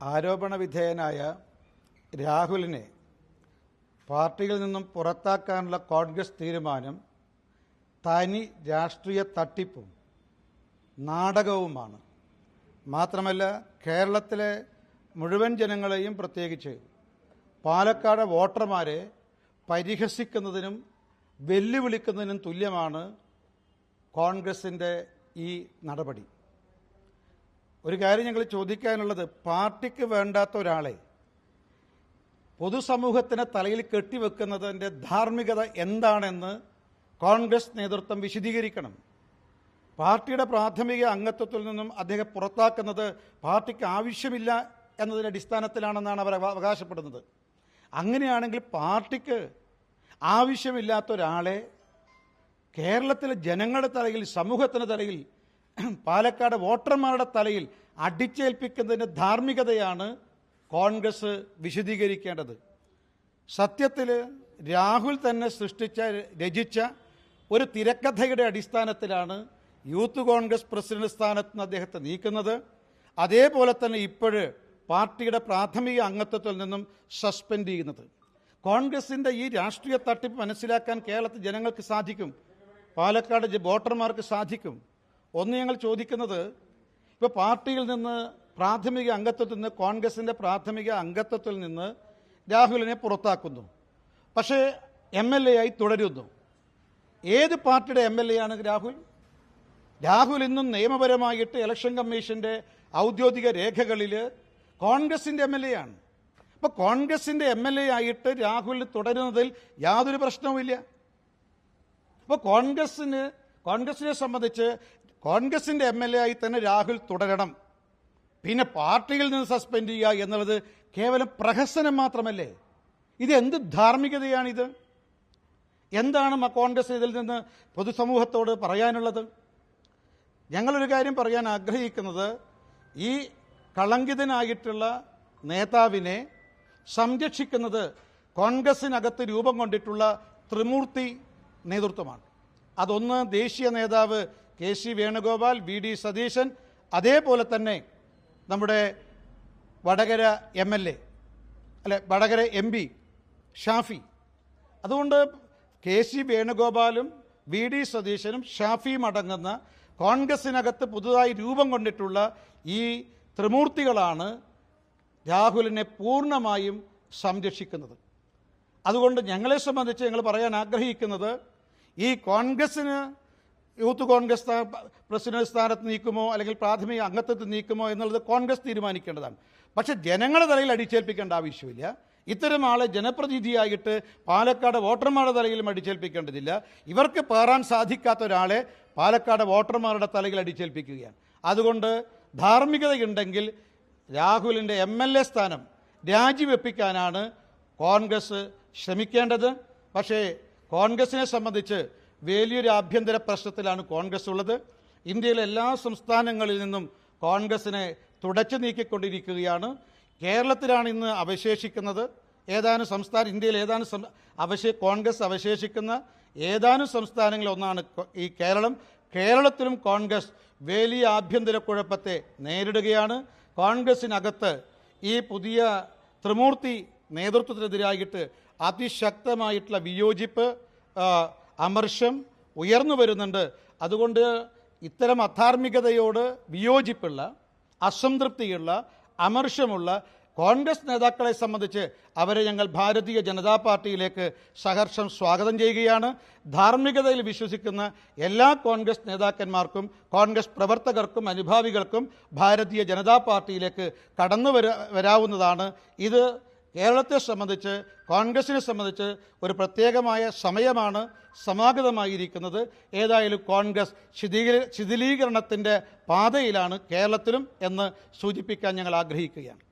ആരോപണ വിധേയനായ രാഹുലിനെ പാർട്ടിയിൽ നിന്നും പുറത്താക്കാനുള്ള കോൺഗ്രസ് തീരുമാനം തനി രാഷ്ട്രീയ തട്ടിപ്പും നാടകവുമാണ്. മാത്രമല്ല കേരളത്തിലെ മുഴുവൻ ജനങ്ങളെയും പ്രത്യേകിച്ച് പാലക്കാട് വോട്ടർമാരെ പരിഹസിക്കുന്നതിനും വെല്ലുവിളിക്കുന്നതിനും തുല്യമാണ് കോൺഗ്രസിന്റെ ഈ നടപടി. ഒരു കാര്യം ഞങ്ങൾ ചോദിക്കാനുള്ളത് പാർട്ടിക്ക് വേണ്ടാത്ത ഒരാളെ പൊതുസമൂഹത്തിന് തലയിൽ കെട്ടിവെക്കുന്നതിന്റെ ധാർമ്മികത എന്താണെന്ന് കോൺഗ്രസ് നേതൃത്വം വിശദീകരിക്കണം. പാർട്ടിയുടെ പ്രാഥമിക അംഗത്വത്തിൽ നിന്നും അദ്ദേഹം പുറത്താക്കുന്നത് പാർട്ടിക്ക് ആവശ്യമില്ല എന്നതിന്റെ അടിസ്ഥാനത്തിലാണെന്നാണ് അവർ അവകാശപ്പെടുന്നത്. അങ്ങനെയാണെങ്കിൽ പാർട്ടിക്ക് ആവശ്യമില്ലാത്ത ഒരാളെ കേരളത്തിലെ ജനങ്ങളുടെ തലയിൽ സമൂഹത്തിന്റെ തലയിൽ പാലക്കാട് വോട്ടർമാരുടെ തലയിൽ അടിച്ചേൽപ്പിക്കുന്നതിന്റെ ധാർമ്മികതയാണ് കോൺഗ്രസ് വിശദീകരിക്കേണ്ടത്. സത്യത്തിൽ രാഹുൽ തന്നെ സൃഷ്ടിച്ച രചിച്ച ഒരു തിരക്കഥയുടെ അടിസ്ഥാനത്തിലാണ് യൂത്ത് കോൺഗ്രസ് പ്രസിഡന്റ് സ്ഥാനത്ത് നിന്ന് അദ്ദേഹത്തെ നീക്കുന്നത്. അതേപോലെ തന്നെ ഇപ്പോഴ് പാർട്ടിയുടെ പ്രാഥമിക അംഗത്വത്തിൽ നിന്നും സസ്പെൻഡ് ചെയ്യുന്നത്. കോൺഗ്രസിന്റെ ഈ രാഷ്ട്രീയ തട്ടിപ്പ് മനസ്സിലാക്കാൻ കേരളത്തിൽ ജനങ്ങൾക്ക് സാധിക്കും. പാലക്കാട് വോട്ടർമാർക്ക് സാധിക്കും. ഒന്ന് ഞങ്ങൾ ചോദിക്കുന്നത് ഇപ്പോൾ പാർട്ടിയിൽ നിന്ന് പ്രാഥമിക അംഗത്വത്തിൽ നിന്ന് കോൺഗ്രസിന്റെ പ്രാഥമിക അംഗത്വത്തിൽ നിന്ന് രാഹുലിനെ പുറത്താക്കുന്നു. പക്ഷേ എം എൽ എ ആയി തുടരുന്നു. ഏത് പാർട്ടിയുടെ എം എൽ എ ആണ് രാഹുൽ? രാഹുൽ ഇന്നും നിയമപരമായിട്ട് ഇലക്ഷൻ കമ്മീഷന്റെ ഔദ്യോഗിക രേഖകളിൽ കോൺഗ്രസിന്റെ എം എൽ എ ആണ് അപ്പോൾ കോൺഗ്രസിന്റെ എം എൽ എ ആയിട്ട് രാഹുൽ തുടരുന്നതിൽ യാതൊരു പ്രശ്നവുമില്ല. അപ്പോൾ കോൺഗ്രസിന് കോൺഗ്രസിനെ സംബന്ധിച്ച് കോൺഗ്രസിന്റെ എം എൽ എ ആയി തന്നെ രാഹുൽ തുടരണം. പിന്നെ പാർട്ടിയിൽ നിന്ന് സസ്പെൻഡ് ചെയ്യുക എന്നുള്ളത് കേവലം പ്രഹസനം മാത്രമല്ലേ? ഇത് എന്ത് ധാർമ്മികതയാണിത്? എന്താണ് കോൺഗ്രസ് ഇതിൽ നിന്ന് പൊതുസമൂഹത്തോട് പറയാനുള്ളത്? ഞങ്ങളൊരു കാര്യം പറയാൻ ആഗ്രഹിക്കുന്നത് ഈ കളങ്കിതനായിട്ടുള്ള നേതാവിനെ സംരക്ഷിക്കുന്നത് കോൺഗ്രസിനകത്ത് രൂപം കൊണ്ടിട്ടുള്ള ത്രിമൂർത്തി നേതൃത്വമാണ്. അതൊന്ന് ദേശീയ നേതാവ് K C Venugopal V D Satheesan അതേപോലെ തന്നെ നമ്മുടെ വടകര എം എൽ എ അല്ലെ വടകര എം പി ഷാഫി. അതുകൊണ്ട് കെ സി വേണുഗോപാലും വി ഡി സതീശനും ഷാഫിയും അടങ്ങുന്ന കോൺഗ്രസിനകത്ത് പുതുതായി രൂപം കൊണ്ടിട്ടുള്ള ഈ ത്രിമൂർത്തികളാണ് രാഹുലിനെ പൂർണമായും സംരക്ഷിക്കുന്നത്. അതുകൊണ്ട് ഞങ്ങളെ സംബന്ധിച്ച് ഞങ്ങൾ പറയാൻ ആഗ്രഹിക്കുന്നത് ഈ കോൺഗ്രസ്സിന് യൂത്ത് കോൺഗ്രസ് പ്രസിഡന്റ് സ്ഥാനത്ത് നീക്കുമോ അല്ലെങ്കിൽ പ്രാഥമിക അംഗത്വത്തിൽ നീക്കുമോ എന്നുള്ളത് കോൺഗ്രസ് തീരുമാനിക്കേണ്ടതാണ്. പക്ഷെ ജനങ്ങളുടെ തലയിൽ അടിച്ചേൽപ്പിക്കേണ്ട ആവശ്യമില്ല. ഇത്തരം ആളെ ജനപ്രതിനിധിയായിട്ട് പാലക്കാട് വോട്ടർമാരുടെ തലയിലും അടിച്ചേൽപ്പിക്കേണ്ടതില്ല. ഇവർക്ക് പേറാൻ സാധിക്കാത്ത ഒരാളെ പാലക്കാട് വോട്ടർമാരുടെ തലയിൽ അടിച്ചേൽപ്പിക്കുകയാണ്. അതുകൊണ്ട് ധാർമ്മികതയുണ്ടെങ്കിൽ രാഹുലിന്റെ എം എൽ എ സ്ഥാനം രാജിവെപ്പിക്കാനാണ് കോൺഗ്രസ് ശ്രമിക്കേണ്ടത്. പക്ഷേ കോൺഗ്രസിനെ സംബന്ധിച്ച് വലിയൊരു ആഭ്യന്തര പ്രശ്നത്തിലാണ് കോൺഗ്രസ് ഉള്ളത്. ഇന്ത്യയിലെ എല്ലാ സംസ്ഥാനങ്ങളിൽ നിന്നും കോൺഗ്രസിനെ തുടച്ചു നീക്കിക്കൊണ്ടിരിക്കുകയാണ്. കേരളത്തിലാണ് ഇന്ന് അവശേഷിക്കുന്നത്. ഏതാനും സംസ്ഥാന ഇന്ത്യയിൽ ഏതാനും അവശേ കോൺഗ്രസ് അവശേഷിക്കുന്ന ഏതാനും സംസ്ഥാനങ്ങളിൽ ഒന്നാണ് ഈ കേരളം. കേരളത്തിലും കോൺഗ്രസ് വലിയ ആഭ്യന്തര കുഴപ്പത്തെ നേരിടുകയാണ്. കോൺഗ്രസിനകത്ത് ഈ പുതിയ ത്രിമൂർത്തി നേതൃത്വത്തിനെതിരായിട്ട് അതിശക്തമായിട്ടുള്ള വിയോജിപ്പ് അമർഷം ഉയർന്നു വരുന്നുണ്ട്. അതുകൊണ്ട് ഇത്തരം അധാർമികതയോട് വിയോജിപ്പുള്ള അസംതൃപ്തിയുള്ള അമർഷമുള്ള കോൺഗ്രസ് നേതാക്കളെ സംബന്ധിച്ച് അവരെ ഞങ്ങൾ ഭാരതീയ ജനതാ പാർട്ടിയിലേക്ക് സഹർഷം സ്വാഗതം ചെയ്യുകയാണ്. ധാർമ്മികതയിൽ വിശ്വസിക്കുന്ന എല്ലാ കോൺഗ്രസ് നേതാക്കന്മാർക്കും കോൺഗ്രസ് പ്രവർത്തകർക്കും അനുഭാവികൾക്കും ഭാരതീയ ജനതാ പാർട്ടിയിലേക്ക് കടന്നു വര വരാവുന്നതാണ്. ഇത് കേരളത്തെ സംബന്ധിച്ച് കോൺഗ്രസിനെ സംബന്ധിച്ച് ഒരു പ്രത്യേകമായ സമയമാണ് സമാഗതമായിരിക്കുന്നത്. ഏതായാലും കോൺഗ്രസ് ശിഥിലീ ശിഥിലീകരണത്തിന്റെ പാതയിലാണ് കേരളത്തിലും എന്ന് സൂചിപ്പിക്കാൻ ഞങ്ങൾ ആഗ്രഹിക്കുകയാണ്.